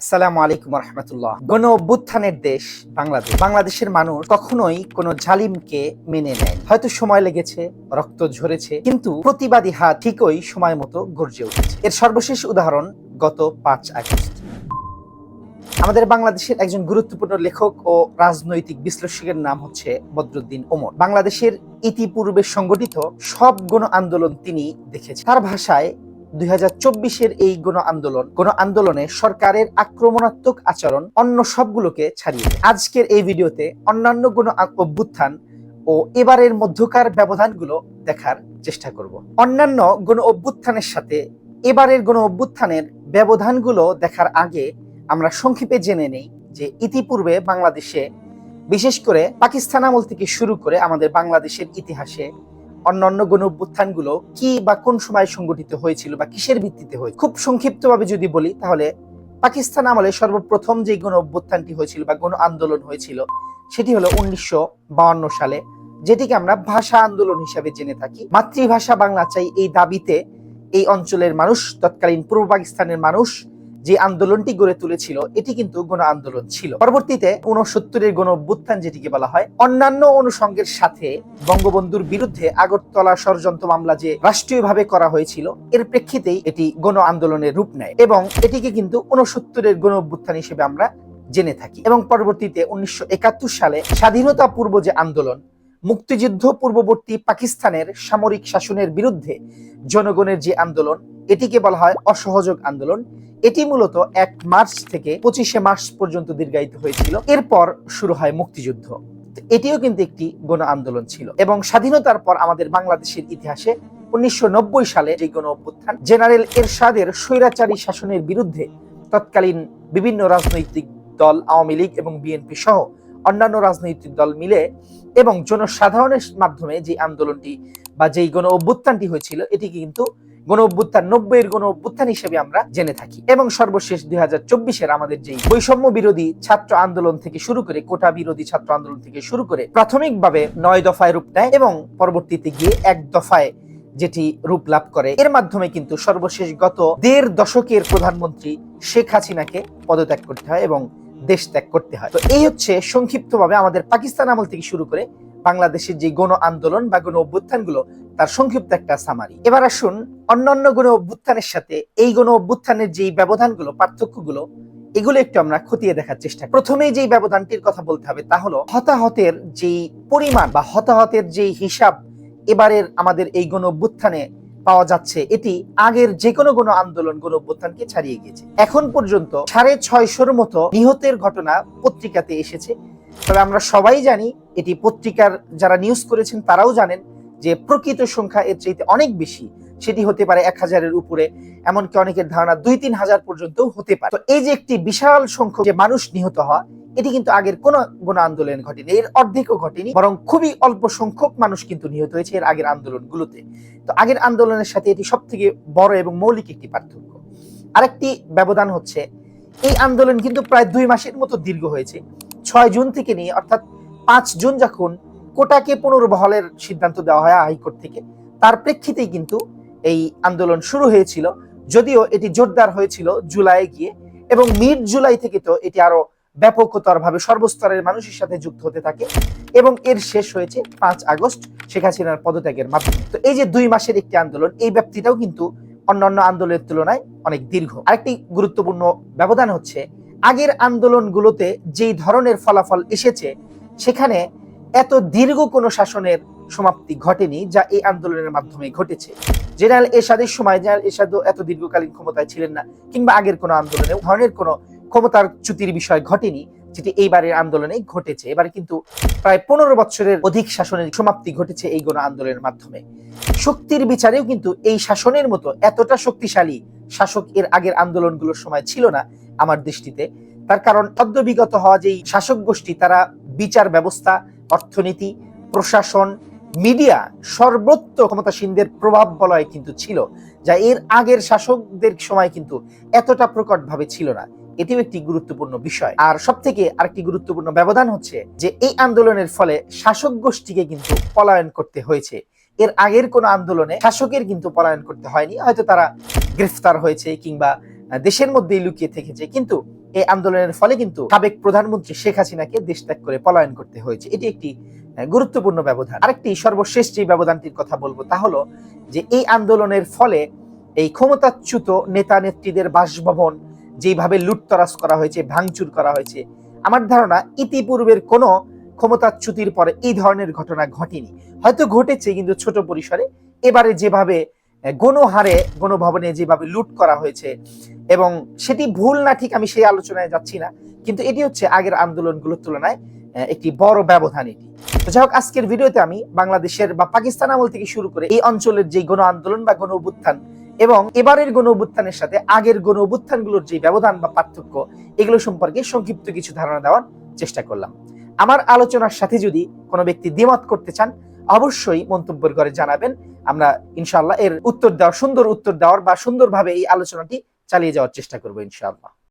আসসালামু আলাইকুম রহমতুল্লাহ গণ অভ্যুত্থানের দেশ বাংলাদেশ। বাংলাদেশের মানুষ কখনোই কোনো জালিমকে মেনে নেয় হয়তো সময় লেগেছে, রক্ত ঝরেছে, কিন্তু প্রতিবাদী হাত ঠিকই সময় মতো গর্জে উঠেছে। এর সর্বশেষ উদাহরণ গত পাঁচ আগস্ট। আমাদের বাংলাদেশের একজন গুরুত্বপূর্ণ লেখক ও রাজনৈতিক বিশ্লেষকের নাম হচ্ছে বদরুদ্দিন ওমর। বাংলাদেশের ইতিপূর্বে সংগঠিত সব গণ আন্দোলন তিনি দেখেছেন। তার ভাষায় দুই চব্বিশের এই গণ আন্দোলন, গণ আন্দোলনে সরকারের আক্রমণাত্মক আচরণ অন্য সবগুলোকে ছাড়িয়ে আজকের এই ভিডিওতে অন্যান্য গণ অভ্যুত্থান ও এবারের মধ্যকার ব্যবধানগুলো দেখার চেষ্টা করব। অন্যান্য গণ অভ্যুত্থানের সাথে এবারের গণ অভ্যুত্থানের ব্যবধানগুলো দেখার আগে আমরা সংক্ষেপে জেনে নেই যে ইতিপূর্বে বাংলাদেশে, বিশেষ করে পাকিস্তান আমল থেকে শুরু করে আমাদের বাংলাদেশের ইতিহাসে অন্যান্য গণ অভ্যুত্থানগুলো কি বা কোন সময় সংগঠিত হয়েছিল বা কিসের ভিত্তিতে হয়েছিল খুব সংক্ষিপ্তভাবে যদি বলি, তাহলে পাকিস্তান আমলে সর্বপ্রথম যে গণ অভ্যুত্থানটি হয়েছিল বা গণ আন্দোলন হয়েছিল, সেটি হলো উনিশশো সালে, যেটিকে আমরা ভাষা আন্দোলন হিসাবে জেনে থাকি। মাতৃভাষা বাংলা চাই এই দাবিতে এই অঞ্চলের মানুষ, তৎকালীন পূর্ব পাকিস্তানের মানুষ যে আন্দোলনটি গড়ে তুলেছিল, এটি কিন্তু গণ আন্দোলন ছিল। পরবর্তীতে উনসত্তরের গণ অভ্যুত্থান যেটিকে বলা হয়, অন্যান্য অনুষঙ্গের সাথে বঙ্গবন্ধুর বিরুদ্ধে আগরতলা ষড়যন্ত্র মামলা যে রাষ্ট্রীয়ভাবে করা হয়েছিল, এর প্রেক্ষিতেই এটি গণ আন্দোলনের রূপ নেয় এবং এটিকে কিন্তু উনসত্তরের গণ অভ্যুত্থান হিসেবে আমরা জেনে থাকি। এবং পরবর্তীতে উনিশশো একাত্তর সালে স্বাধীনতা পূর্ব যে আন্দোলন, মুক্তিযুদ্ধ পূর্ববর্তী পাকিস্তানের সামরিক শাসনের বিরুদ্ধে জনগণের যে আন্দোলন এটিকে বলা হয় অসহযোগ আন্দোলন। এটি মূলত এক মার্চ থেকে পঁচিশে মার্চ পর্যন্ত দীর্ঘায়িত হয়েছিল। এরপর শুরু হয় মুক্তিযুদ্ধ। এটিও কিন্তু একটি গণ আন্দোলন ছিল এবং স্বাধীনতার পর আমাদের বাংলাদেশের ইতিহাসে উনিশশো সালে যে গণ অভ্যুত্থান, জেনারেল এরশাদের স্বৈরাচারী শাসনের বিরুদ্ধে তৎকালীন বিভিন্ন রাজনৈতিক দল, আওয়ামী লীগ এবং বিএনপি সহ অন্যান্য রাজনৈতিক দল মিলে এবং জনসাধারণের মাধ্যমে যে আন্দোলনটি বা যেই গণ অভ্যুত্থানটি হয়েছিল, এটিকে কিন্তু গণ অভ্যুত্থান, নব্বইয়ের গণ অভ্যুত্থান হিসেবে আমরা জেনে থাকি। এবং সর্বশেষ দুই হাজার চব্বিশের আমাদের যে বৈষম্য বিরোধী ছাত্র আন্দোলন থেকে শুরু করে কোটা বিরোধী ছাত্র আন্দোলন থেকে শুরু করে প্রাথমিকভাবে নয় দফায় রূপ নেয় এবং পরবর্তীতে গিয়ে এক দফায় যেটি রূপ লাভ করে। এর মাধ্যমে কিন্তু সর্বশেষ গত দেড় দশকের প্রধানমন্ত্রী শেখ হাসিনাকে পদত্যাগ করতে হয় এবং দেশ ত্যাগ করতে হয়। তো এই হচ্ছে সংক্ষিপ্তভাবে আমাদের পাকিস্তান আমল থেকে শুরু করে বাংলাদেশের যে গণ আন্দোলন বা গণ অভ্যুত্থানগুলো, তার সংক্ষিপ্ত একটা সামারি এবার আসুন অন্যান্য গণ অভ্যুত্থানের সাথে এই গণ অভ্যুত্থানের যেই ব্যবধানগুলো, পার্থক্যগুলো, এগুলো একটু আমরা খতিয়ে দেখার চেষ্টা করি। প্রথমেই যেই ব্যবধানটির কথা বলতে হবে, তা হলো হতাহতের যেই পরিমাণ বা হতাহতের যেই হিসাব এবারের আমাদের এই গণ অভ্যুত্থানে পাওয়া যাচ্ছে, এটি আগের যে কোনো গণ আন্দোলন, গণ অভ্যুত্থানকে ছাড়িয়ে গিয়েছে। এখন পর্যন্ত সাড়ে ছয়শোর মতো নিহতের ঘটনা পত্রিকাতে এসেছে। তবে আমরা সবাই জানি এটি পত্রিকার যারা নিউজ করেছেন তারাও জানেন যে প্রকৃত সংখ্যা এর চাইতে অনেক বেশি। সেটি হতে পারে এক হাজারের উপরে, এমনকি অনেকের ধারণা দুই তিন হাজার পর্যন্ত হতে পারে। তো এই যে একটি বিশাল সংখ্যক যে মানুষ নিহত হওয়া, এটি কিন্তু আগের কোন গণ আন্দোলন ঘটেনি, এর অর্ধেকও ঘটেনি, বরং খুবই অল্প সংখ্যক মানুষ কিন্তু নিহত হয়েছে এর আগের আন্দোলনগুলোতে। তো আগের আন্দোলনের সাথে এটি সব থেকে বড় এবং মৌলিক একটি পার্থক্য। আরেকটি ব্যবধান হচ্ছে, এই আন্দোলন কিন্তু প্রায় দুই মাসের মতো দীর্ঘ হয়েছে। ছয় জুন থেকে নিয়ে, অর্থাৎ পাঁচ জুন যখন কোটাকে পুনর্বহলের সিদ্ধান্ত দেওয়া হয় হাইকোর্ট থেকে, তার প্রেক্ষিতেই কিন্তু এই আন্দোলন শুরু হয়েছিল। যদিও এটি জোরদার হয়েছিল জুলাইয়ে গিয়ে, এবং মিড জুলাই থেকে তো এটি আরও ব্যাপকতর ভাবে সর্বস্তরের মানুষের সাথে যুক্ত হতে থাকে, এবং এর শেষ হয়েছে পাঁচ আগস্ট শেখ হাসিনার পদত্যাগের মাধ্যমে। তো এই যে দুই মাসের একটি আন্দোলন, এই ব্যাপ্তিটাও কিন্তু অন্যান্য আন্দোলনের তুলনায় অনেক দীর্ঘ। আরেকটি গুরুত্বপূর্ণ ব্যবধান হচ্ছে আগের আন্দোলনগুলোতে যেই ধরনের ফলাফল এসেছে, সেখানে এত দীর্ঘ কোনো শাসনের সমাপ্তি ঘটেনি যা এই আন্দোলনের মাধ্যমে ঘটেছে। জেনারেল এরশাদের সময়, জেনারেল এরশাদও এত দীর্ঘকালীন ক্ষমতায় ছিলেন না, কিংবা আগের কোনো আন্দোলনে ধরনের কোনো ক্ষমতার চ্যুতির বিষয় ঘটেনি, যেটি এইবারের আন্দোলনে ঘটেছে। এবারে কিন্তু প্রায় পনেরো বছরের অধিক শাসনের সমাপ্তি ঘটেছে এই গণ আন্দোলনের মাধ্যমে। শক্তির বিচারেও কিন্তু এই শাসনের মতো এতটা শক্তিশালী শাসক এর আগের আন্দোলনগুলোর সময় ছিল না আমার দৃষ্টিতে। তার কারণ অদ্যবিগত হওয়া যেই শাসক গোষ্ঠী, তারা বিচার ব্যবস্থা, অর্থনীতি, প্রশাসন, মিডিয়া সর্বত্র ক্ষমতাসীনদের প্রভাব বলয় কিন্তু ছিল, যা এর আগের শাসকদের সময় কিন্তু এতটা প্রকটভাবে ছিল না। এটিও একটি গুরুত্বপূর্ণ বিষয়। আর সব থেকে আরেকটি গুরুত্বপূর্ণ ব্যবধান হচ্ছে যে, এই আন্দোলনের ফলে শাসক গোষ্ঠীকে কিন্তু পলায়ন করতে হয়েছে। এর আগের কোন আন্দোলনে শাসকের কিন্তু পলায়ন করতে হয়নি। হয়তো তারা গ্রেফতার হয়েছে কিংবা দেশের মধ্যেই লুকিয়ে থেকেছে। কিন্তু এই আন্দোলনের ফলে কিন্তু সাবেক প্রধানমন্ত্রী শেখ হাসিনাকে দেশ ত্যাগ করে পলায়ন করতে হয়েছে। এটি একটি গুরুত্বপূর্ণ ব্যবধান। আরেকটি সর্বশেষ যে ব্যবধানটির কথা বলব তা হলো যে এই আন্দোলনের ফলে এই ক্ষমতাচ্যুত নেতা নেত্রীদের বাসভবন যেভাবে লুটতরাজ করা হয়েছে, ভাঙচুর করা হয়েছে, আমার ধারণা ইতিপূর্বের কোনো ক্ষমতাচ্যুতির পরে এই ধরনের ঘটনা ঘটেনি। হয়তো ঘটেছে কিন্তু ছোট পরিসরে। এবারে যেভাবে গণহারে, গণভবনে যেভাবে লুট করা হয়েছে এবং সেটি ভুল না, ঠিক আমি সেই আলোচনায় যাচ্ছি না, কিন্তু এটি হচ্ছে আগের আন্দোলনগুলোর তুলনায় একটি বড় ব্যবধান এটি। তো যাই হোক, আজকের ভিডিওতে আমি বাংলাদেশের বা পাকিস্তান আমল থেকে শুরু করে এই অঞ্চলের যে গণ আন্দোলন বা গণ অভ্যুত্থান এবং এবারের গণ অভ্যুত্থানের সাথে আগের গণ অভ্যুত্থানগুলোর যে ব্যবধান বা পার্থক্য, এগুলো সম্পর্কে সংক্ষিপ্ত কিছু ধারণা দেওয়ার চেষ্টা করলাম। আমার আলোচনার সাথে যদি কোনো ব্যক্তি দ্বিমত করতে চান, অবশ্যই মন্তব্যের ঘরে জানাবেন। আমরা ইনশাআল্লাহ এর উত্তর দেওয়ার সুন্দর উত্তর দেওয়ার বা সুন্দরভাবে এই আলোচনাটি চালিয়ে যাওয়ার চেষ্টা করব ইনশাআল্লাহ।